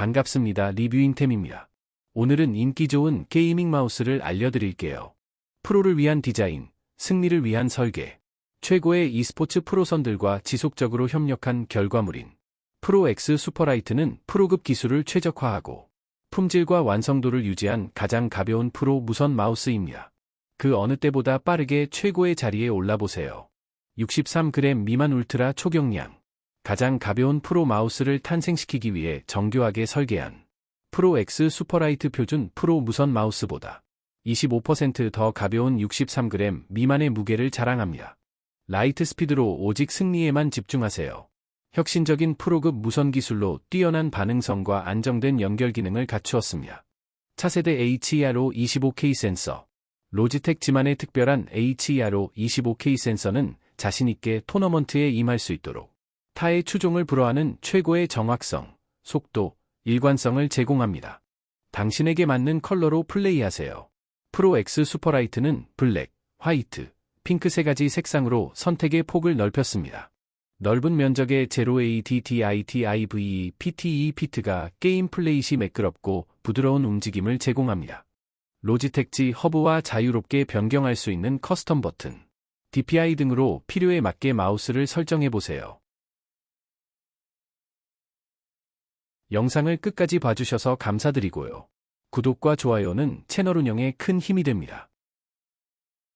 반갑습니다. 리뷰인템입니다. 오늘은 인기 좋은 게이밍 마우스를 알려드릴게요. 프로를 위한 디자인, 승리를 위한 설계, 최고의 e스포츠 프로선들과 지속적으로 협력한 결과물인 프로 X 슈퍼라이트는 프로급 기술을 최적화하고 품질과 완성도를 유지한 가장 가벼운 프로 무선 마우스입니다. 그 어느 때보다 빠르게 최고의 자리에 올라보세요. 63g 미만 울트라 초경량. 가장 가벼운 프로 마우스를 탄생시키기 위해 정교하게 설계한 프로 X 슈퍼라이트 표준 프로 무선 마우스보다 25%더 가벼운 63g 미만의 무게를 자랑합니다. 라이트 스피드로 오직 승리에만 집중하세요. 혁신적인 프로급 무선 기술로 뛰어난 반응성과 안정된 연결 기능을 갖추었습니다. 차세대 HERO 25K 센서 로지텍 지만의 특별한 HERO 25K 센서는 자신있게 토너먼트에 임할 수 있도록 타의 추종을 불허하는 최고의 정확성, 속도, 일관성을 제공합니다. 당신에게 맞는 컬러로 플레이하세요. 프로 X 슈퍼라이트는 블랙, 화이트, 핑크 세 가지 색상으로 선택의 폭을 넓혔습니다. 넓은 면적의 0ADDITIVE PTE 피트가 게임 플레이 시 매끄럽고 부드러운 움직임을 제공합니다. 로지텍지 허브와 자유롭게 변경할 수 있는 커스텀 버튼, DPI 등으로 필요에 맞게 마우스를 설정해보세요. 영상을 끝까지 봐주셔서 감사드리고요. 구독과 좋아요는 채널 운영에 큰 힘이 됩니다.